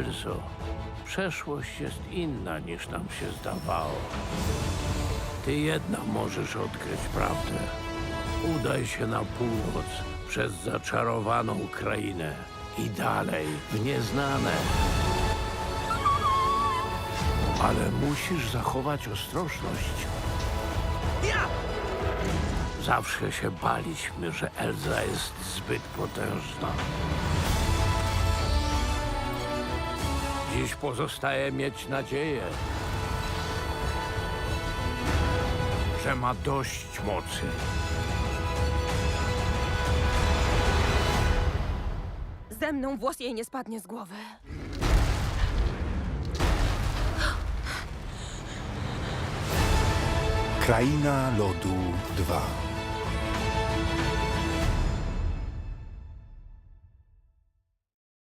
Elzo, przeszłość jest inna niż nam się zdawało. Ty jedna możesz odkryć prawdę. Udaj się na północ przez zaczarowaną krainę i dalej w nieznane. Ale musisz zachować ostrożność. Zawsze się baliśmy, że Elza jest zbyt potężna. Dziś pozostaje mieć nadzieję, że ma dość mocy. Ze mną włos jej nie spadnie z głowy. Kraina Lodu 2.